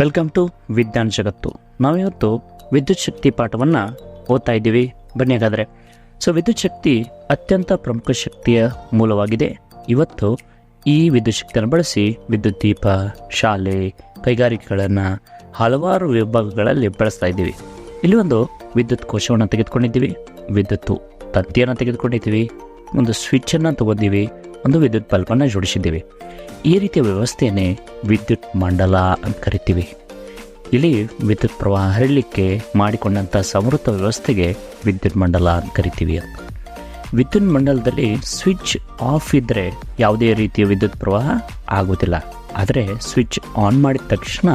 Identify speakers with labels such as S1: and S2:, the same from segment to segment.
S1: Welcome to ವಿಜ್ಞಾನ ಜಗತ್ತು ನಾವಿವತ್ತು ವಿದ್ಯುತ್ ಶಕ್ತಿ ಪಾಠವನ್ನು ಓದ್ತಾ ಇದ್ದೀವಿ. ಬನ್ನಿ ಹಾಗಾದರೆ. ಸೊ ವಿದ್ಯುತ್ ಶಕ್ತಿ ಅತ್ಯಂತ ಪ್ರಮುಖ ಶಕ್ತಿಯ ಮೂಲವಾಗಿದೆ. ಇವತ್ತು ಈ ವಿದ್ಯುತ್ ಶಕ್ತಿಯನ್ನು ಬಳಸಿ ವಿದ್ಯುತ್ ದೀಪ, ಶಾಲೆ, ಕೈಗಾರಿಕೆಗಳನ್ನು ಹಲವಾರು ವಿಭಾಗಗಳಲ್ಲಿ ಬಳಸ್ತಾ ಇದ್ದೀವಿ. ಇಲ್ಲಿ ಒಂದು ವಿದ್ಯುತ್ ಕೋಶವನ್ನು ತೆಗೆದುಕೊಂಡಿದ್ದೀವಿ. ವಿದ್ಯುತ್ ತಂತಿಯನ್ನು ತೆಗೆದುಕೊಂಡಿದ್ದೀವಿ. ಒಂದು ಸ್ವಿಚ್ಚನ್ನು ತಗೊಂಡಿದ್ದೀವಿ. ಒಂದು ವಿದ್ಯುತ್ ಬಲ್ಬನ್ನು ಜೋಡಿಸಿದ್ದೀವಿ. ಈ ರೀತಿಯ ವ್ಯವಸ್ಥೆಯನ್ನೇ ವಿದ್ಯುತ್ ಮಂಡಲ ಅಂತ ಕರಿತೀವಿ. ಇಲ್ಲಿ ವಿದ್ಯುತ್ ಪ್ರವಾಹ ಹರಿಲಿಕ್ಕೆ ಮಾಡಿಕೊಂಡಂಥ ಸಮೃದ್ಧ ವ್ಯವಸ್ಥೆಗೆ ವಿದ್ಯುತ್ ಮಂಡಲ ಅಂತ ಕರಿತೀವಿ. ಅಂತ ವಿದ್ಯುತ್ ಮಂಡಲದಲ್ಲಿ ಸ್ವಿಚ್ ಆಫ್ ಇದ್ದರೆ ಯಾವುದೇ ರೀತಿಯ ವಿದ್ಯುತ್ ಪ್ರವಾಹ ಆಗೋದಿಲ್ಲ ಆದರೆ ಸ್ವಿಚ್ ಆನ್ ಮಾಡಿದ ತಕ್ಷಣ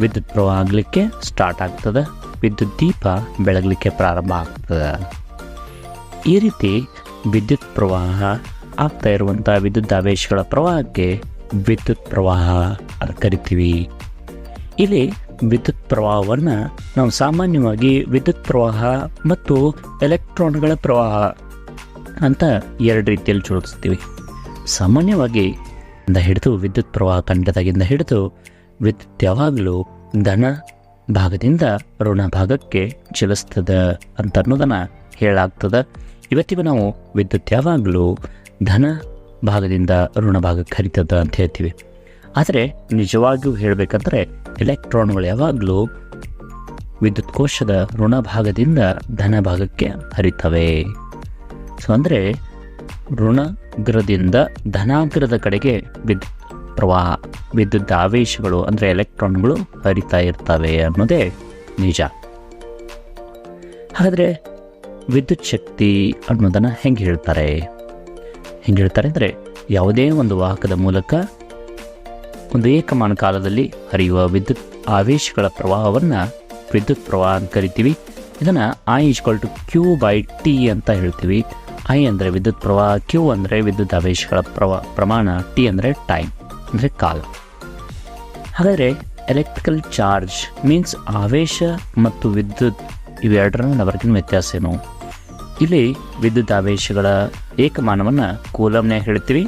S1: ವಿದ್ಯುತ್ ಪ್ರವಾಹ ಆಗಲಿಕ್ಕೆ ಸ್ಟಾರ್ಟ್ ಆಗ್ತದೆ. ವಿದ್ಯುತ್ ದೀಪ ಬೆಳಗಲಿಕ್ಕೆ ಪ್ರಾರಂಭ ಆಗ್ತದೆ. ಈ ರೀತಿ ವಿದ್ಯುತ್ ಪ್ರವಾಹ ಆಗ್ತಾ ಇರುವಂಥ ವಿದ್ಯುತ್ ಆವೇಶಗಳ ಪ್ರವಾಹಕ್ಕೆ ವಿದ್ಯುತ್ ಪ್ರವಾಹ ಅಂತ ಕರಿತೀವಿ. ಇಲ್ಲಿ ವಿದ್ಯುತ್ ಪ್ರವಾಹವನ್ನು ನಾವು ಸಾಮಾನ್ಯವಾಗಿ ವಿದ್ಯುತ್ ಪ್ರವಾಹ ಮತ್ತು ಎಲೆಕ್ಟ್ರಾನ್ಗಳ ಪ್ರವಾಹ ಅಂತ ಎರಡು ರೀತಿಯಲ್ಲಿ ಜೋಡಿಸ್ತೀವಿ. ಸಾಮಾನ್ಯವಾಗಿ ಇಂದ ಹಿಡಿದು ವಿದ್ಯುತ್ ಪ್ರವಾಹ ತಂಡದಾಗಿಂದ ಹಿಡಿದು ವಿದ್ಯುತ್ ಯಾವಾಗಲೂ ಧನ ಭಾಗದಿಂದ ಋಣ ಭಾಗಕ್ಕೆ ಚಲಿಸ್ತದೆ ಅಂತ ಅನ್ನೋದನ್ನು ಹೇಳಾಗ್ತದೆ ಇವತ್ತಿಗೂ ನಾವು ವಿದ್ಯುತ್ ಯಾವಾಗಲೂ ಧನ ಭಾಗದಿಂದ ಋಣ ಭಾಗಕ್ಕೆ ಹರಿತದ ಅಂತ ಹೇಳ್ತೀವಿ. ಆದರೆ ನಿಜವಾಗಿಯೂ ಹೇಳಬೇಕಂದ್ರೆ ಎಲೆಕ್ಟ್ರಾನ್ಗಳು ಯಾವಾಗಲೂ ವಿದ್ಯುತ್ ಕೋಶದ ಋಣ ಭಾಗದಿಂದ ಧನ ಭಾಗಕ್ಕೆ ಹರಿತವೆ. ಸೊ ಅಂದರೆ ಋಣಗ್ರದಿಂದ ಧನಾಗ್ರದ ಕಡೆಗೆ ವಿದ್ಯುತ್ ಪ್ರವಾಹ ವಿದ್ಯುತ್ ಆವೇಶಗಳು, ಅಂದರೆ ಎಲೆಕ್ಟ್ರಾನ್ಗಳು ಹರಿತಾ ಇರ್ತವೆ ಅನ್ನೋದೇ ನಿಜ. ಹಾಗಾದರೆ ವಿದ್ಯುತ್ ಶಕ್ತಿ ಅನ್ನೋದನ್ನು ಹೆಂಗೆ ಹೇಳ್ತಾರೆ? ಹೆಂಗೆ ಹೇಳ್ತಾರೆ ಅಂದರೆ ಯಾವುದೇ ಒಂದು ವಾಹಕದ ಮೂಲಕ ಒಂದು ಏಕಮಾನ ಕಾಲದಲ್ಲಿ ಹರಿಯುವ ವಿದ್ಯುತ್ ಆವೇಶಗಳ ಪ್ರವಾಹವನ್ನು ವಿದ್ಯುತ್ ಪ್ರವಾಹ ಅಂತ ಕರಿತೀವಿ. ಇದನ್ನು I equal to Q by T ಅಂತ ಹೇಳ್ತೀವಿ. ಐ ಅಂದರೆ ವಿದ್ಯುತ್ ಪ್ರವಾಹ ಕ್ಯೂ ಅಂದರೆ ವಿದ್ಯುತ್ ಆವೇಶಗಳ ಪ್ರವಾ, ಪ್ರಮಾಣ ಟಿ ಅಂದರೆ ಟೈಮ್ ಅಂದರೆ ಕಾಲ. ಹಾಗಾದರೆ ಎಲೆಕ್ಟ್ರಿಕಲ್ ಚಾರ್ಜ್ ಮೀನ್ಸ್ ಆವೇಶ ಮತ್ತು ವಿದ್ಯುತ್ ಇವೆರಡರ ನವರ್ಗಿನ ವ್ಯತ್ಯಾಸ ಏನು? ಇಲ್ಲಿ ವಿದ್ಯುತ್ ಆವೇಶಗಳ ಏಕಮಾನವನ್ನು ಕೂಲಮ್ನೇ ಹೇಳ್ತೀವಿ.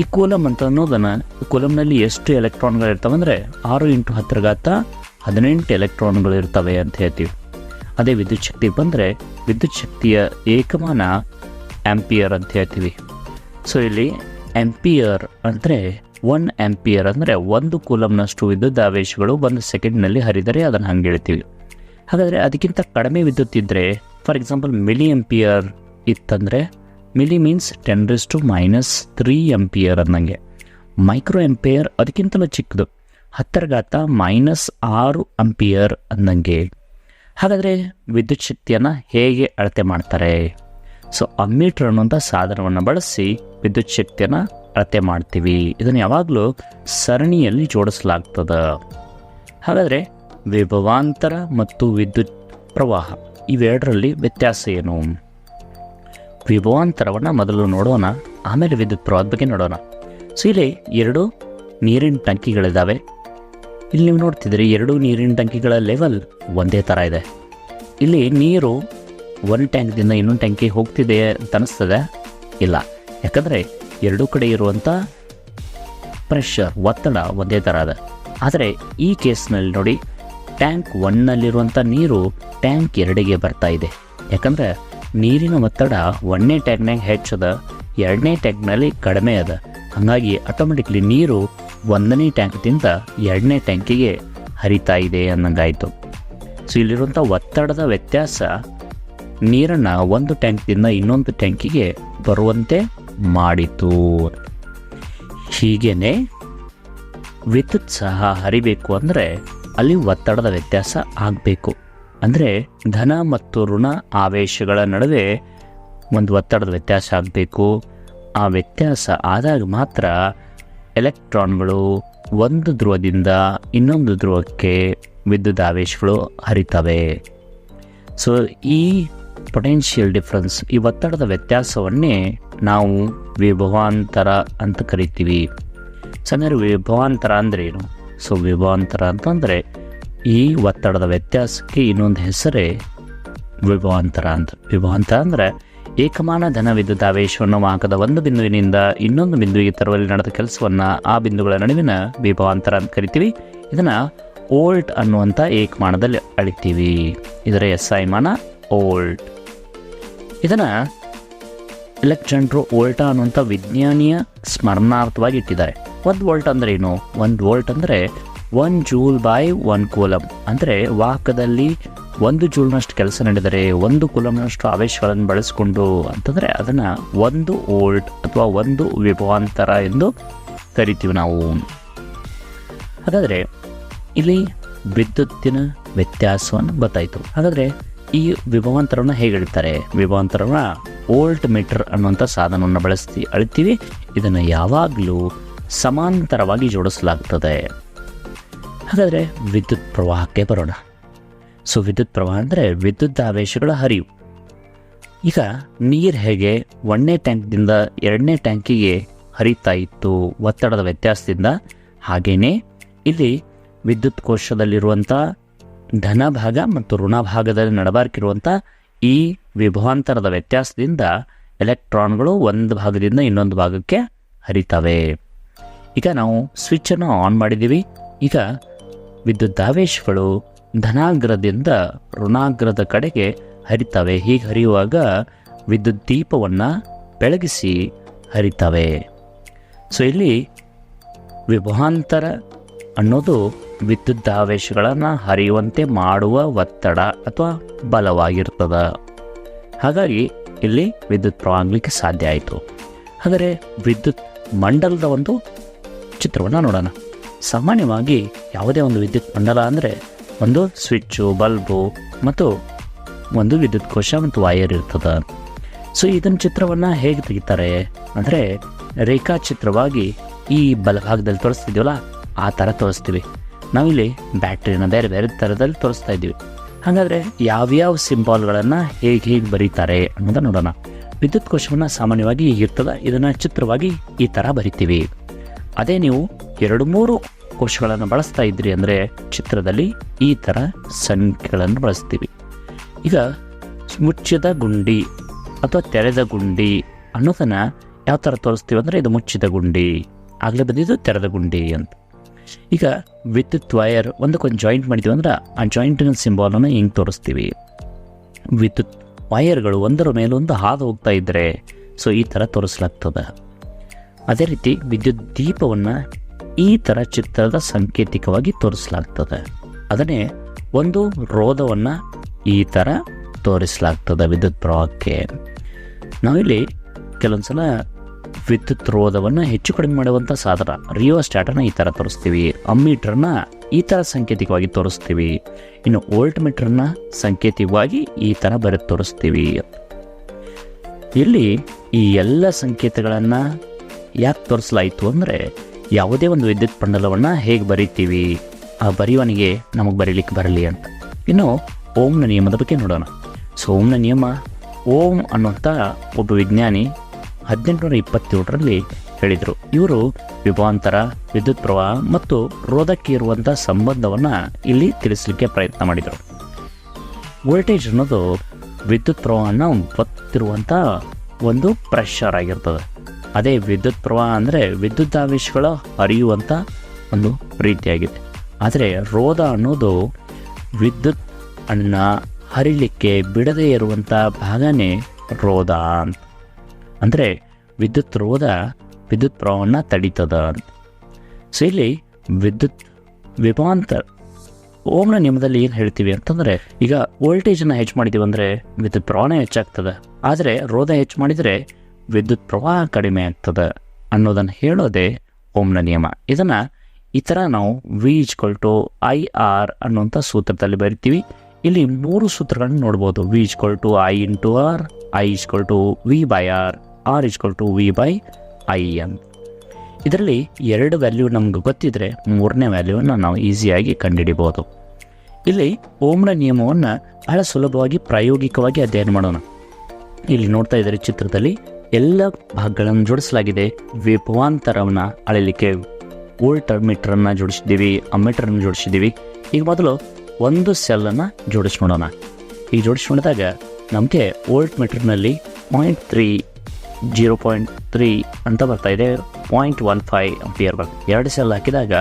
S1: ಈ ಕೂಲಮ್ ಅಂತ ಅನ್ನೋದನ್ನು ಕೂಲಂನಲ್ಲಿ ಎಷ್ಟು ಎಲೆಕ್ಟ್ರಾನ್ಗಳು ಇರ್ತವೆ ಅಂದರೆ ಆರು ಇಂಟು ಹತ್ತರ ಘಾತ ಹದಿನೆಂಟು ಎಲೆಕ್ಟ್ರಾನ್ಗಳು ಇರ್ತವೆ ಅಂತ ಹೇಳ್ತೀವಿ. ಅದೇ ವಿದ್ಯುತ್ ಶಕ್ತಿ ಬಂದರೆ ವಿದ್ಯುತ್ ಶಕ್ತಿಯ ಏಕಮಾನ ಆ್ಯಂಪಿಯರ್ ಅಂತ ಹೇಳ್ತೀವಿ. ಸೊ ಇಲ್ಲಿ ಆ್ಯಂಪಿಯರ್ ಅಂದರೆ ಒನ್ ಆ್ಯಂಪಿಯರ್ ಅಂದರೆ ಒಂದು ಕೂಲಂನಷ್ಟು ವಿದ್ಯುತ್ ಆವೇಶಗಳು ಒಂದು ಸೆಕೆಂಡ್ನಲ್ಲಿ ಹರಿದರೆ ಅದನ್ನು ಹಂಗೆ ಹೇಳ್ತೀವಿ. ಹಾಗಾದರೆ ಅದಕ್ಕಿಂತ ಕಡಿಮೆ ವಿದ್ಯುತ್ ಇದ್ದರೆ ಫಾರ್ ಎಕ್ಸಾಂಪಲ್ ಮಿಲಿ ಎಂಪಿಯರ್ ಇತ್ತಂದರೆ milli means ten raise to minus three ampere ಅನ್ನಂಗೆ ಮೈಕ್ರೋ ಎಂಪಿಯರ್ ಅದಕ್ಕಿಂತಲೂ ಚಿಕ್ಕದು. ಹತ್ತರ ಗಾತ ಮೈನಸ್ ಆರು ಅಂಪಿಯರ್ ಅಂದಂಗೆ. ಹಾಗಾದರೆ ವಿದ್ಯುತ್ ಶಕ್ತಿಯನ್ನು ಹೇಗೆ ಅಳತೆ ಮಾಡ್ತಾರೆ? ಸೊ ಅಮ್ಮೀಟರ್ ಅನ್ನುವಂಥ ಸಾಧನವನ್ನು ಬಳಸಿ ವಿದ್ಯುತ್ ಶಕ್ತಿಯನ್ನು ಅಳತೆ ಮಾಡ್ತೀವಿ. ಇದನ್ನು ಯಾವಾಗಲೂ ಸರಣಿಯಲ್ಲಿ ಜೋಡಿಸಲಾಗ್ತದೆ. ಹಾಗಾದರೆ ವಿಭವಾಂತರ ಮತ್ತು ವಿದ್ಯುತ್ ಪ್ರವಾಹ ಇವೆರಡರಲ್ಲಿ ವ್ಯತ್ಯಾಸ ಏನು? ವಿಭವಾಂತರವನ್ನು ಮೊದಲು ನೋಡೋಣ, ಆಮೇಲೆ ವಿದ್ಯುತ್ ಪ್ರವಾಹದ ಬಗ್ಗೆ ನೋಡೋಣ. ಸೊ, ಇಲ್ಲಿ ಎರಡು ನೀರಿನ ಟಂಕಿಗಳಿದ್ದಾವೆ ಇಲ್ಲಿ ನೀವು ನೋಡ್ತಿದ್ದೀರಿ, ಎರಡು ನೀರಿನ ಟಂಕಿಗಳ ಲೆವೆಲ್ ಒಂದೇ ಥರ ಇದೆ. ಇಲ್ಲಿ ನೀರು ಒಂದು ಟ್ಯಾಂಕ್ದಿಂದ ಇನ್ನೊಂದು ಟ್ಯಾಂಕಿಗೆ ಹೋಗ್ತಿದೆ ಅಂತ ಅನಿಸ್ತದೆ. ಇಲ್ಲ, ಯಾಕಂದರೆ ಎರಡೂ ಕಡೆ ಇರುವಂಥ ಪ್ರೆಷರ್ ಒತ್ತಡ ಒಂದೇ ಥರ ಇದೆ. ಆದರೆ ಈ ಕೇಸ್ನಲ್ಲಿ ನೋಡಿ ಟ್ಯಾಂಕ್ ಒನ್ನಲ್ಲಿರುವಂಥ ನೀರು ಟ್ಯಾಂಕ್ ಎರಡಿಗೆ ಬರ್ತಾ ಇದೆ. ಯಾಕಂದರೆ ನೀರಿನ ಒತ್ತಡ ಒಂದನೇ ಟ್ಯಾಂಕ್ನಾಗ ಹೆಚ್ಚದ, ಎರಡನೇ ಟ್ಯಾಂಕ್ನಲ್ಲಿ ಕಡಿಮೆ ಅದ. ಹಾಗಾಗಿ ಆಟೋಮೆಟಿಕ್ಲಿ ನೀರು ಒಂದನೇ ಟ್ಯಾಂಕ್ದಿಂದ ಎರಡನೇ ಟ್ಯಾಂಕಿಗೆ ಹರಿತಾ ಇದೆ ಅನ್ನಂಗಾಯಿತು. ಸೊ ಇಲ್ಲಿರುವಂಥ ಒತ್ತಡದ ವ್ಯತ್ಯಾಸ ನೀರನ್ನು ಒಂದು ಟ್ಯಾಂಕ್ದಿಂದ ಇನ್ನೊಂದು ಟ್ಯಾಂಕಿಗೆ ಬರುವಂತೆ ಮಾಡಿತು. ಹೀಗೇ ವಿದ್ಯುತ್ ಸಹ ಹರಿಬೇಕು ಅಂದರೆ ಅಲ್ಲಿ ಒತ್ತಡದ ವ್ಯತ್ಯಾಸ ಆಗಬೇಕು. ಅಂದರೆ ಧನ ಮತ್ತು ಋಣ ಆವೇಶಗಳ ನಡುವೆ ಒಂದು ಒತ್ತಡದ ವ್ಯತ್ಯಾಸ ಆಗಬೇಕು. ಆ ವ್ಯತ್ಯಾಸ ಆದಾಗ ಮಾತ್ರ ಎಲೆಕ್ಟ್ರಾನ್ಗಳು ಒಂದು ಧ್ರುವದಿಂದ ಇನ್ನೊಂದು ಧ್ರುವಕ್ಕೆ ವಿದ್ಯುತ್ ಆವೇಶಗಳು ಹರಿತವೆ. ಸೊ ಈ ಪೊಟೆನ್ಷಿಯಲ್ ಡಿಫ್ರೆನ್ಸ್ ಈ ಒತ್ತಡದ ವ್ಯತ್ಯಾಸವನ್ನೇ ನಾವು ವಿಭವಾಂತರ ಅಂತ ಕರಿತೀವಿ. ಸೊ ವಿಭವಾಂತರ ಅಂದರೆ ಏನು ಸೊ ವಿಭವಾಂತರ ಅಂತಂದರೆ ಈ ಒತ್ತಡದ ವ್ಯತ್ಯಾಸಕ್ಕೆ ಇನ್ನೊಂದು ಹೆಸರೇ ವಿಭವಾಂತರ ಅಂತ ವಿಭವಾಂತರ ಅಂದರೆ ಏಕಮಾನ ಧನ ವಿದ್ಯುತ್ ಆವೇಶವನ್ನು ವಾಹಕದ ಒಂದು ಬಿಂದುವಿನಿಂದ ಇನ್ನೊಂದು ಬಿಂದುವಿಗೆ ತರುವಲ್ಲಿ ನಡೆದ ಕೆಲಸವನ್ನು ಆ ಬಿಂದುಗಳ ನಡುವಿನ ವಿಭವಾಂತರ ಅಂತ ಕರಿತೀವಿ. ಇದನ್ನು ಓಲ್ಟ್ ಅನ್ನುವಂಥ ಏಕಮಾನದಲ್ಲಿ ಅಳಿತೀವಿ. ಇದರ ಎಸ್ ಐ ಮಾನ ಓಲ್ಟ್. ಇದನ್ನು ಎಲೆಕ್ಟ್ರಾನ್ರು ವೋಲ್ಟಾ ಅನ್ನುವಂಥ ವಿಜ್ಞಾನಿಯ ಸ್ಮರಣಾರ್ಥವಾಗಿ ಇಟ್ಟಿದ್ದಾರೆ. ಒಂದು ವೋಲ್ಟ್ ಅಂದರೆ ಏನು? ಒಂದು ವೋಲ್ಟ್ ಅಂದರೆ one joule by one coulomb ಅಂದರೆ ವಾಹಕದಲ್ಲಿ ಒಂದು ಜೂಲ್ನಷ್ಟು ಕೆಲಸ ನಡೆದರೆ ಒಂದು ಕೂಲಮ್ನಷ್ಟು ಆವೇಶಗಳನ್ನು ಬಳಸಿಕೊಂಡು ಅಂತಂದರೆ ಅದನ್ನು ಒಂದು ವೋಲ್ಟ್ ಅಥವಾ ಒಂದು ವಿಭವಾಂತರ ಎಂದು ಕರಿತೀವಿ ನಾವು. ಹಾಗಾದರೆ ಇಲ್ಲಿ ವಿದ್ಯುತ್ತಿನ ವ್ಯತ್ಯಾಸವನ್ನು ಗೊತ್ತಾಯಿತು. ಹಾಗಾದರೆ ಈ ವಿಭವಾಂತರವನ್ನು ಹೇಗೆ ಹೇಳ್ತಾರೆ? ವಿಭವಾಂತರವನ್ನು ವೋಲ್ಟ್ ಮೀಟರ್ ಅನ್ನುವಂಥ ಸಾಧನವನ್ನು ಬಳಸ್ತೀವಿ ಅಳಿತೀವಿ. ಇದನ್ನು ಯಾವಾಗಲೂ ಸಮಾಂತರವಾಗಿ ಜೋಡಿಸಲಾಗ್ತದೆ. ಹಾಗಾದರೆ ವಿದ್ಯುತ್ ಪ್ರವಾಹಕ್ಕೆ ಬರೋಣ. ಸೊ ವಿದ್ಯುತ್ ಪ್ರವಾಹ ಅಂದರೆ ವಿದ್ಯುತ್ ಆವೇಶಗಳ ಹರಿವು ಈಗ ನೀರು ಹೇಗೆ ಒಂದನೇ ಟ್ಯಾಂಕ್ದಿಂದ ಎರಡನೇ ಟ್ಯಾಂಕಿಗೆ ಹರಿತಾ ಇತ್ತು, ಒತ್ತಡದ ವ್ಯತ್ಯಾಸದಿಂದ ಹಾಗೆಯೇ ಇಲ್ಲಿ ವಿದ್ಯುತ್ ಕೋಶದಲ್ಲಿರುವಂಥ ಧನ ಭಾಗ ಮತ್ತು ಋಣ ಭಾಗದಲ್ಲಿ ನಡಬಾರ್ಕಿರುವಂಥ ಈ ವಿಭವಾಂತರದ ವ್ಯತ್ಯಾಸದಿಂದ ಎಲೆಕ್ಟ್ರಾನ್ಗಳು ಒಂದು ಭಾಗದಿಂದ ಇನ್ನೊಂದು ಭಾಗಕ್ಕೆ ಹರಿತವೆ. ಈಗ ನಾವು ಸ್ವಿಚ್ಚನ್ನು ಆನ್ ಮಾಡಿದ್ದೀವಿ. ಈಗ ವಿದ್ಯುದ್ದಾವೇಶಗಳು ಧನಾಗ್ರದಿಂದ ಋಣಾಗ್ರದ ಕಡೆಗೆ ಹರಿತವೆ. ಹೀಗೆ ಹರಿಯುವಾಗ ವಿದ್ಯುತ್ ದೀಪವನ್ನು ಬೆಳಗಿಸಿ ಹರಿತವೆ. ಸೊ ಇಲ್ಲಿ ವಿಭವಾಂತರ ಅನ್ನೋದು ವಿದ್ಯುದಾವೇಶಗಳನ್ನು ಹರಿಯುವಂತೆ ಮಾಡುವ ಒತ್ತಡ ಅಥವಾ ಬಲವಾಗಿರ್ತದೆ. ಹಾಗಾಗಿ ಇಲ್ಲಿ ವಿದ್ಯುತ್ ಪ್ರವಾಗಲಿಕ್ಕೆ ಸಾಧ್ಯ ಆಯಿತು. ಹಾಗಾದರೆ ವಿದ್ಯುತ್ ಮಂಡಲದ ಒಂದು ಚಿತ್ರವನ್ನು ನೋಡೋಣ. ಸಾಮಾನ್ಯವಾಗಿ ಯಾವುದೇ ಒಂದು ವಿದ್ಯುತ್ ಮಂಡಲ ಅಂದರೆ ಒಂದು ಸ್ವಿಚ್ಚು, ಬಲ್ಬು ಮತ್ತು ಒಂದು ವಿದ್ಯುತ್ ಕೋಶ ಮತ್ತು ವೈರ್ ಇರ್ತದೆ. ಸೊ ಇದನ್ನ ಚಿತ್ರವನ್ನು ಹೇಗೆ ತೆಗಿತಾರೆ ಅಂದರೆ ರೇಖಾಚಿತ್ರವಾಗಿ ಈ ಬಲಭಾಗದಲ್ಲಿ ತೋರಿಸ್ತಿದ್ದೀವಲ್ಲ ಆ ಥರ ತೋರಿಸ್ತೀವಿ. ನಾವಿಲ್ಲಿ ಬ್ಯಾಟ್ರಿನ ಬೇರೆ ಬೇರೆ ಥರದಲ್ಲಿ ತೋರಿಸ್ತಾ ಇದ್ದೀವಿ. ಹಾಗಾದರೆ ಯಾವ್ಯಾವ ಸಿಂಬಾಲ್ಗಳನ್ನು ಹೇಗೆ ಹೇಗೆ ಬರೀತಾರೆ ಅನ್ನೋದನ್ನ ನೋಡೋಣ. ವಿದ್ಯುತ್ ಕೋಶವನ್ನು ಸಾಮಾನ್ಯವಾಗಿ ಹೀಗಿರ್ತದೆ, ಇದನ್ನು ಚಿತ್ರವಾಗಿ ಈ ಥರ ಬರಿತೀವಿ. ಅದೇ ನೀವು ಎರಡು ಮೂರು ಕೋಶಗಳನ್ನು ಬಳಸ್ತಾ ಇದ್ರಿ ಅಂದರೆ ಚಿತ್ರದಲ್ಲಿ ಈ ಥರ ಸಂಖ್ಯೆಗಳನ್ನು ಬಳಸ್ತೀವಿ. ಈಗ ಮುಚ್ಚಿದ ಗುಂಡಿ ಅಥವಾ ತೆರೆದ ಗುಂಡಿ ಅನ್ನೋದನ್ನು ಯಾವ ಥರ ತೋರಿಸ್ತೀವಿ ಅಂದರೆ ಇದು ಮುಚ್ಚಿದ ಗುಂಡಿ, ಆಗಲೇ ಬಂದಿದ್ದು ತೆರೆದ ಗುಂಡಿ ಅಂತ. ಈಗ ವಿದ್ಯುತ್ ವಯರ್ ಒಂದಕ್ಕೊಂದು ಜಾಯಿಂಟ್ ಮಾಡಿದ್ದೀವಿ ಅಂದ್ರೆ ಆ ಜಾಯಿಂಟಿನ ಸಿಂಬಾಲನ್ನು ಹಿಂಗೆ ತೋರಿಸ್ತೀವಿ. ವಿದ್ಯುತ್ ವಯರ್ಗಳು ಒಂದರ ಮೇಲೊಂದು ಹಾದು ಹೋಗ್ತಾ ಇದ್ದರೆ ಸೊ ಈ ಥರ ತೋರಿಸ್ಲಾಗ್ತದೆ. ಅದೇ ರೀತಿ ವಿದ್ಯುತ್ ದೀಪವನ್ನು ಈ ಥರ ಚಿತ್ರದ ಸಾಂಕೇತಿಕವಾಗಿ ತೋರಿಸಲಾಗ್ತದೆ. ಅದನ್ನೇ ಒಂದು ರೋಧವನ್ನು ಈ ಥರ ತೋರಿಸಲಾಗ್ತದೆ ವಿದ್ಯುತ್ ಪ್ರವಾಹಕ್ಕೆ. ನಾವಿಲ್ಲಿ ಕೆಲವೊಂದು ಸಲ ವಿದ್ಯುತ್ ರೋಧವನ್ನು ಹೆಚ್ಚು ಕಡಿಮೆ ಮಾಡುವಂಥ ಸಾಧನ, ರಿಯೋ ಸ್ಟ್ಯಾಟನ್ನು ಈ ಥರ ತೋರಿಸ್ತೀವಿ. ಅಮ್ಮೀಟ್ರನ್ನ ಈ ಥರ ಸಾಂಕೇತಿಕವಾಗಿ ತೋರಿಸ್ತೀವಿ. ಇನ್ನು ಓಲ್ಟ್ ಮೀಟ್ರನ್ನ ಸಾಂಕೇತಿಕವಾಗಿ ಈ ಥರ ಬರೆದು ತೋರಿಸ್ತೀವಿ. ಇಲ್ಲಿ ಈ ಎಲ್ಲ ಸಂಕೇತಗಳನ್ನು ಯಾಕೆ ತೋರಿಸಲಾಯಿತು ಅಂದರೆ ಯಾವುದೇ ಒಂದು ವಿದ್ಯುತ್ ಪಂಡಲವನ್ನು ಹೇಗೆ ಬರಿತೀವಿ? ಆ ಬರೆಯುವನಿಗೆ ನಮಗೆ ಬರೀಲಿಕ್ಕೆ ಬರಲಿ ಅಂತ. ಇನ್ನು ಓಂನ ನಿಯಮದ ಬಗ್ಗೆ ನೋಡೋಣ. ಸೊ ಓಂನ ನಿಯಮ, ಓಂ ಅನ್ನುವಂಥ ಒಬ್ಬ ವಿಜ್ಞಾನಿ ಹದಿನೆಂಟುನೂರ ಇಪ್ಪತ್ತೇಳರಲ್ಲಿ ಹೇಳಿದರು. ಇವರು ವಿಭವಾಂತರ, ವಿದ್ಯುತ್ ಪ್ರವಾಹ ಮತ್ತು ರೋಧಕ್ಕೆ ಇರುವಂಥ ಸಂಬಂಧವನ್ನು ಇಲ್ಲಿ ತಿಳಿಸಲಿಕ್ಕೆ ಪ್ರಯತ್ನ ಮಾಡಿದರು. ವೋಲ್ಟೇಜ್ ಅನ್ನೋದು ವಿದ್ಯುತ್ ಪ್ರವಾಹನ ಒತ್ತಿರುವಂಥ ಒಂದು ಪ್ರೆಷರ್ ಆಗಿರ್ತದೆ. ಅದೇ ವಿದ್ಯುತ್ ಪ್ರವಾಹ ಅಂದರೆ ವಿದ್ಯುತ್ ಆವೇಶಗಳು ಹರಿಯುವಂಥ ಒಂದು ರೀತಿಯಾಗಿದೆ. ಆದರೆ ರೋಧ ಅನ್ನೋದು ವಿದ್ಯುತ್ ಅನ್ನ ಹರಿಲಿಕ್ಕೆ ಬಿಡದೇ ಇರುವಂಥ ಭಾಗನೇ ರೋಧ ಅಂತ. ಅಂದರೆ ವಿದ್ಯುತ್ ರೋಧ ವಿದ್ಯುತ್ ಪ್ರವಾಹವನ್ನು ತಡೀತದ ಅಂತ. ಸೊ ಇಲ್ಲಿ ವಿದ್ಯುತ್ ವಿಭಾಂತ ಓಮ್ನ ನಿಯಮದಲ್ಲಿ ಏನು ಹೇಳ್ತೀವಿ ಅಂತಂದರೆ ಈಗ ವೋಲ್ಟೇಜನ್ನು ಹೆಚ್ಚು ಮಾಡಿದ್ದೀವಿ ಅಂದರೆ ವಿದ್ಯುತ್ ಪ್ರವಾಹನೇ ಹೆಚ್ಚಾಗ್ತದೆ. ಆದರೆ ರೋಧ ಹೆಚ್ಚು ಮಾಡಿದರೆ ವಿದ್ಯುತ್ ಪ್ರವಾಹ ಕಡಿಮೆ ಆಗ್ತದೆ ಅನ್ನೋದನ್ನು ಹೇಳೋದೇ ಓಮ್ನ ನಿಯಮ. ಇದನ್ನು ಈ ಥರ ನಾವು V equal to I R ಅನ್ನುವಂಥ ಸೂತ್ರದಲ್ಲಿ ಬರಿತೀವಿ. ಇಲ್ಲಿ ಮೂರು ಸೂತ್ರಗಳನ್ನು ನೋಡ್ಬೋದು. V equal to I into R I equal to V by R R equal to V by I ಅಂತ ಇದರಲ್ಲಿ ಎರಡು ವ್ಯಾಲ್ಯೂ ನಮ್ಗೆ ಗೊತ್ತಿದ್ರೆ ಮೂರನೇ ವ್ಯಾಲ್ಯೂವನ್ನು ನಾವು ಈಸಿಯಾಗಿ ಕಂಡುಹಿಡಿಬೋದು. ಇಲ್ಲಿ ಓಮ್ನ ನಿಯಮವನ್ನು ಬಹಳ ಸುಲಭವಾಗಿ ಪ್ರಾಯೋಗಿಕವಾಗಿ ಅಧ್ಯಯನ ಮಾಡೋಣ. ಇಲ್ಲಿ ನೋಡ್ತಾ ಇದ್ದಾರೆ ಚಿತ್ರದಲ್ಲಿ ಎಲ್ಲ ಭಾಗಗಳನ್ನು ಜೋಡಿಸಲಾಗಿದೆ. ವಿಭವಾಂತರವನ್ನು ಅಳೆಯಲಿಕ್ಕೆ ವೋಲ್ಟ್ ಮೀಟ್ರನ್ನು ಜೋಡಿಸಿದ್ದೀವಿ, ಅಮ್ಮೀಟ್ರನ್ನು ಜೋಡಿಸಿದ್ದೀವಿ. ಈಗ ಮೊದಲು ಒಂದು ಸೆಲ್ಲನ್ನು ಜೋಡಿಸಿ ನೋಡೋಣ ಈಗ ಜೋಡಿಸಿ ನೋಡಿದಾಗ ನಮಗೆ volt ಮೀಟರ್ನಲ್ಲಿ point three, zero point three ಅಂತ ಬರ್ತಾ ಇದೆ. ಪಾಯಿಂಟ್ ಒನ್ ಫೈವ್ ಅಂಪಿಯರ್ ಬರ್ತದೆ ಎರಡು ಸೆಲ್ ಹಾಕಿದಾಗ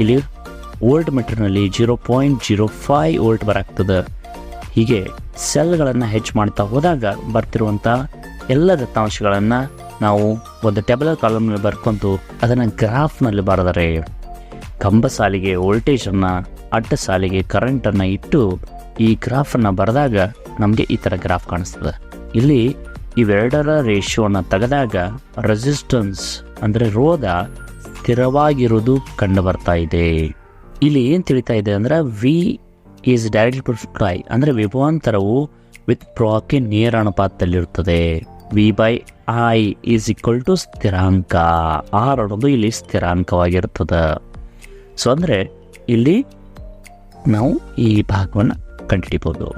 S1: ಇಲ್ಲಿ volt ಮೀಟರ್ನಲ್ಲಿ zero point zero five volt ಬರಾಗ್ತದೆ ಹೀಗೆ ಸೆಲ್ಗಳನ್ನು ಹೆಚ್ಚು ಮಾಡ್ತಾ ಹೋದಾಗ ಬರ್ತಿರುವಂಥ ಎಲ್ಲ ದತ್ತಾಂಶಗಳನ್ನು ನಾವು ಒಂದು ಟೇಬಲ್ ಕಾಲಮ್ನಲ್ಲಿ ಬರ್ಕೊಂತು, ಅದನ್ನು ಗ್ರಾಫ್ನಲ್ಲಿ ಬರೆದರೆ ಕಂಬ ಸಾಲಿಗೆ ವೋಲ್ಟೇಜನ್ನು ಅಡ್ಡ ಸಾಲಿಗೆ ಕರೆಂಟನ್ನು ಇಟ್ಟು ಈ ಗ್ರಾಫನ್ನು ಬರೆದಾಗ ನಮಗೆ ಈ ಥರ ಗ್ರಾಫ್ ಕಾಣಿಸ್ತದೆ. ಇಲ್ಲಿ ಇವೆರಡರ ರೇಷಿಯೋನ ತೆಗೆದಾಗ ರೆಸಿಸ್ಟೆನ್ಸ್ ಅಂದರೆ ರೋಧ ಸ್ಥಿರವಾಗಿರೋದು ಕಂಡು ಬರ್ತಾ ಇದೆ. ಇಲ್ಲಿ ಏನು ತಿಳಿತಾ ಇದೆ ಅಂದ್ರೆ ವಿ ಈಸ್ ಡೈರೆಕ್ಟ್ ಪ್ರೈ ಅಂದರೆ ವಿಭವಾಂತರವು ವಿತ್ ಪ್ರೋಕ್ಕೆ ನೇರ ಅನುಪಾತದಲ್ಲಿರುತ್ತದೆ. V by I is equal to ಸ್ಥಿರಾಂಕ. ಆರ್ ಅನ್ನೋದು ಇಲ್ಲಿ ಸ್ಥಿರಾಂಕವಾಗಿರ್ತದೆ. ಸೊ ಅಂದರೆ ಇಲ್ಲಿ ನಾವು ಈ ಭಾಗವನ್ನು ಕಂಡುಹಿಡಿಬೋದು.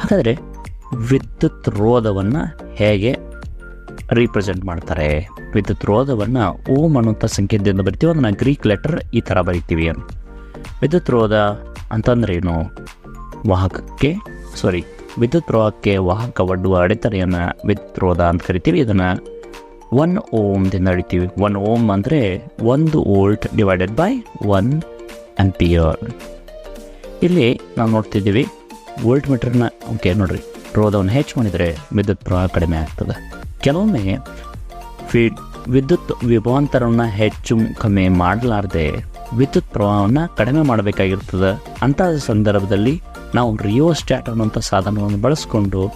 S1: ಹಾಗಾದರೆ ವಿದ್ಯುತ್ ರೋಧವನ್ನು ಹೇಗೆ ರೀಪ್ರೆಸೆಂಟ್ ಮಾಡ್ತಾರೆ? ವಿದ್ಯುತ್ ರೋಧವನ್ನು ಓಮ್ ಅನ್ನುವಂಥ ಸಂಕೇತದಿಂದ ಬರಿತೀವಿ. ಅದನ್ನು ಗ್ರೀಕ್ ಲೆಟರ್ ಈ ಥರ ಬರಿತೀವಿ. ವಿದ್ಯುತ್ ರೋಧ ಅಂತಂದ್ರೆ ಏನು ವಾಹಕಕ್ಕೆ ಸಾರಿ ವಿದ್ಯುತ್ ಪ್ರವಾಹಕ್ಕೆ ವಾಹಕ ಒಡ್ಡುವ ಅಡೆತಡೆಯನ್ನು ವಿದ್ಯುತ್ ರೋಧ ಅಂತ ಕರಿತೀವಿ. ಇದನ್ನು ಒನ್ ಓಮ್ದಿಂದ ನಡಿತೀವಿ ಒನ್ ಓಮ್ ಅಂದರೆ ಒಂದು volt divided by one ampere ಇಲ್ಲಿ ನಾವು ನೋಡ್ತಿದ್ದೀವಿ ವೋಲ್ಟ್ ಮೀಟರ್ನ ಓಕೆ ನೋಡ್ರಿ ರೋಧವನ್ನು ಹೆಚ್ಚು ಮಾಡಿದರೆ ವಿದ್ಯುತ್ ಪ್ರವಾಹ ಕಡಿಮೆ ಆಗ್ತದೆ. ಕೆಲವೊಮ್ಮೆ ಫೀಡ್ ವಿದ್ಯುತ್ ವಿಭವಾಂತರವನ್ನು ಹೆಚ್ಚು ಕಮ್ಮಿ ಮಾಡಲಾರ್ದೆ ವಿದ್ಯುತ್ ಪ್ರವಾಹವನ್ನು ಕಡಿಮೆ ಮಾಡಬೇಕಾಗಿರ್ತದೆ. ಅಂತಹ ಸಂದರ್ಭದಲ್ಲಿ ನಾವು ರಿಯೋಸ್ಟ್ಯಾಟ್ ಅನ್ನುವಂಥ ಸಾಧನವನ್ನು ಬಳಸಿಕೊಂಡು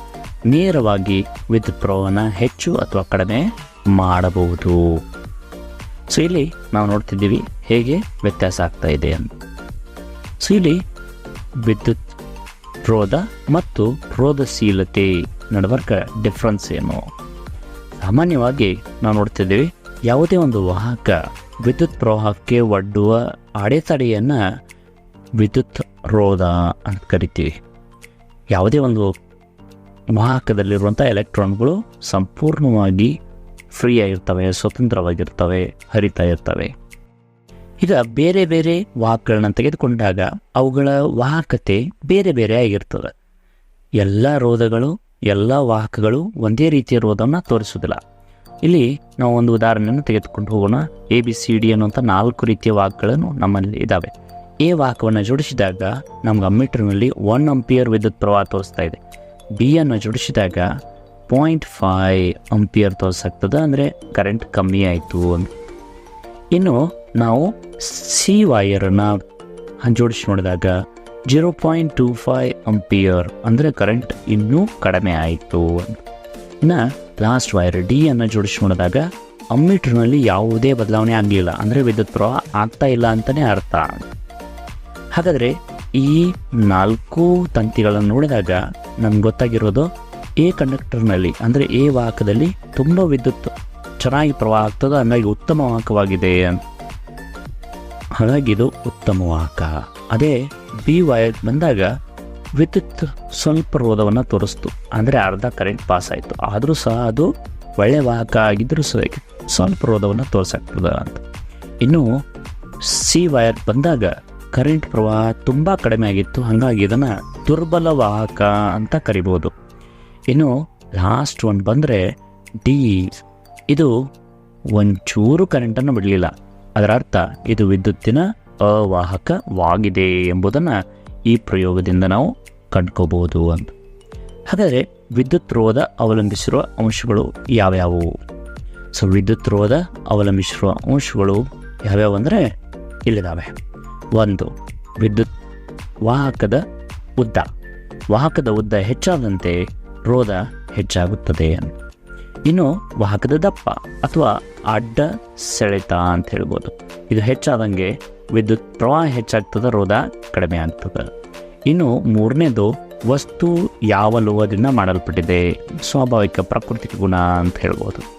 S1: ನೇರವಾಗಿ ವಿದ್ಯುತ್ ಪ್ರವಾಹನ ಹೆಚ್ಚು ಅಥವಾ ಕಡಿಮೆ ಮಾಡಬಹುದು. ಸೊ, ಇಲ್ಲಿ ನಾವು ನೋಡ್ತಿದ್ದೀವಿ ಹೇಗೆ ವ್ಯತ್ಯಾಸ ಆಗ್ತಾ ಇದೆ ಅಂತ. ಸೊ, ಇಲ್ಲಿ ವಿದ್ಯುತ್ ರೋಧ ಮತ್ತು ರೋಧಶೀಲತೆ ನಡವರ್ಕ ಡಿಫ್ರೆನ್ಸ್ ಏನು? ಸಾಮಾನ್ಯವಾಗಿ ನಾವು ನೋಡ್ತಿದ್ದೀವಿ ಯಾವುದೇ ಒಂದು ವಾಹಕ ವಿದ್ಯುತ್ ಪ್ರವಾಹಕ್ಕೆ ಒಡ್ಡುವ ಅಡೆತಡೆಯನ್ನು ವಿದ್ಯುತ್ ರೋಧ ಅಂತ ಕರಿತೀವಿ. ಯಾವುದೇ ಒಂದು ವಾಹಕದಲ್ಲಿರುವಂಥ ಎಲೆಕ್ಟ್ರಾನ್ಗಳು ಸಂಪೂರ್ಣವಾಗಿ ಫ್ರೀ ಆಗಿರ್ತವೆ, ಸ್ವತಂತ್ರವಾಗಿರ್ತವೆ, ಹರಿತಾ ಇರ್ತವೆ. ಈಗ ಬೇರೆ ಬೇರೆ ವಾಹಕಗಳನ್ನ ತೆಗೆದುಕೊಂಡಾಗ ಅವುಗಳ ವಾಹಕತೆ ಬೇರೆ ಬೇರೆ ಆಗಿರ್ತದೆ. ಎಲ್ಲ ರೋಧಗಳು, ಎಲ್ಲ ವಾಹಕಗಳು ಒಂದೇ ರೀತಿಯ ರೋಧವನ್ನು ತೋರಿಸೋದಿಲ್ಲ ಇಲ್ಲಿ ನಾವು ಒಂದು ಉದಾಹರಣೆಯನ್ನು ತೆಗೆದುಕೊಂಡು ಹೋಗೋಣ. ಎ ಬಿ ಸಿ ಡಿ ಅನ್ನುವಂಥ ನಾಲ್ಕು ರೀತಿಯ ವಾಹಕಗಳನ್ನು ನಮ್ಮಲ್ಲಿ ಇದ್ದಾವೆ ಎ ವಾಹಕವನ್ನು ಜೋಡಿಸಿದಾಗ ನಮ್ಗೆ ಅಮ್ಮೀಟರ್ನಲ್ಲಿ ಒನ್ ಅಂಪಿಯರ್ ವಿದ್ಯುತ್ ಪ್ರವಾಹ ತೋರಿಸ್ತಾ ಇದೆ. ಬಿ ಅನ್ನು ಜೋಡಿಸಿದಾಗ ಪಾಯಿಂಟ್ ಫೈ ಅಂಪಿಯರ್ ತೋರಿಸಾಗ್ತದೆ, ಅಂದರೆ ಕರೆಂಟ್ ಕಮ್ಮಿ ಆಯಿತು ಅಂತ. ಇನ್ನು ನಾವು ಸಿ ವೈಯರನ್ನು ಜೋಡಿಸಿ ನೋಡಿದಾಗ zero point two five ampere ಅಂದರೆ ಕರೆಂಟ್ ಇನ್ನೂ ಕಡಿಮೆ ಆಯಿತು ಇನ್ನು ಲಾಸ್ಟ್ ವೈರ್ ಡಿ ಅನ್ನು ಜೋಡಿಸಿ ನೋಡಿದಾಗ ಅಮ್ಮೀಟರ್ನಲ್ಲಿ ಯಾವುದೇ ಬದಲಾವಣೆ ಆಗಲಿಲ್ಲ, ಅಂದರೆ ವಿದ್ಯುತ್ ಪ್ರವಾಹ ಆಗ್ತಾ ಇಲ್ಲ ಅಂತಲೇ ಅರ್ಥ. ಹಾಗಾದರೆ ಈ ನಾಲ್ಕು ತಂತಿಗಳನ್ನು ನೋಡಿದಾಗ ನಮ್ಗೆ ಗೊತ್ತಾಗಿರೋದು ಎ ಕಂಡಕ್ಟರ್ನಲ್ಲಿ ಅಂದರೆ ಎ ವಾಹಕದಲ್ಲಿ ತುಂಬ ವಿದ್ಯುತ್ ಚೆನ್ನಾಗಿ ಪ್ರವಾಹ ಆಗ್ತದೆ, ಹಂಗಾಗಿ ಉತ್ತಮ ವಾಹಕವಾಗಿದೆ ಹಾಗಾಗಿ ಇದು ಉತ್ತಮ ವಾಹಕ. ಅದೇ ಬಿ ವೈರ್ ಬಂದಾಗ ವಿದ್ಯುತ್ ಸ್ವಲ್ಪ ರೋಧವನ್ನು ತೋರಿಸ್ತು. ಅಂದರೆ ಅರ್ಧ ಕರೆಂಟ್ ಪಾಸ್ ಆಯಿತು. ಆದರೂ ಸಹ ಅದು ಒಳ್ಳೆಯ ವಾಹಕ ಆಗಿದ್ದರೂ ಸಹ ಸ್ವಲ್ಪ ರೋಧವನ್ನು ತೋರಿಸಾಗ್ತದೆ ಅಂತ. ಇನ್ನು ಸಿ ವೈರ್ ಬಂದಾಗ ಕರೆಂಟ್ ಪ್ರವಾಹ ತುಂಬ ಕಡಿಮೆ ಆಗಿತ್ತು. ಹಾಗಾಗಿ ಇದನ್ನು ದುರ್ಬಲ ವಾಹಕ ಅಂತ ಕರಿಬೋದು. ಇನ್ನು ಲಾಸ್ಟ್ ಒಂದು ಬಂದರೆ ಡಿ ಇದು ಒಂಚೂರು ಕರೆಂಟನ್ನು ಬಿಡಲಿಲ್ಲ. ಅದರ ಅರ್ಥ ಇದು ವಿದ್ಯುತ್ತಿನ ಅವಾಹಕವಾಗಿದೆ ಎಂಬುದನ್ನು ಈ ಪ್ರಯೋಗದಿಂದ ನಾವು ಕಂಡ್ಕೋಬೋದು ಅಂತ. ಹಾಗಾದರೆ ವಿದ್ಯುತ್ ರೋಧ ಅವಲಂಬಿಸಿರುವ ಅಂಶಗಳು ಯಾವ್ಯಾವು? ಸೊ ವಿದ್ಯುತ್ ರೋಧ ಅವಲಂಬಿಸಿರುವ ಅಂಶಗಳು ಯಾವ್ಯಾವು ಅಂದರೆ ಇಲ್ಲಿದ್ದಾವೆ ಒಂದು ವಿದ್ಯುತ್ ವಾಹಕದ ಉದ್ದ. ವಾಹಕದ ಉದ್ದ ಹೆಚ್ಚಾದಂತೆ ರೋಧ ಹೆಚ್ಚಾಗುತ್ತದೆ ಇನ್ನು ವಾಹಕದ ದಪ್ಪ ಅಥವಾ ಅಡ್ಡ ಸೆಳೆತ ಅಂತ ಹೇಳ್ಬೋದು. ಇದು ಹೆಚ್ಚಾದಂಗೆ ವಿದ್ಯುತ್ ಪ್ರವಾಹ ಹೆಚ್ಚಾಗ್ತದೆ, ರೋಧ ಕಡಿಮೆ ಆಗ್ತದೆ. ಇನ್ನು ಮೂರನೇದು ವಸ್ತು ಯಾವ ಲೋಹದಿಂದ ಮಾಡಲ್ಪಟ್ಟಿದೆ. ಸ್ವಾಭಾವಿಕ ಪ್ರಾಕೃತಿಕ ಗುಣ ಅಂತ ಹೇಳ್ಬೋದು.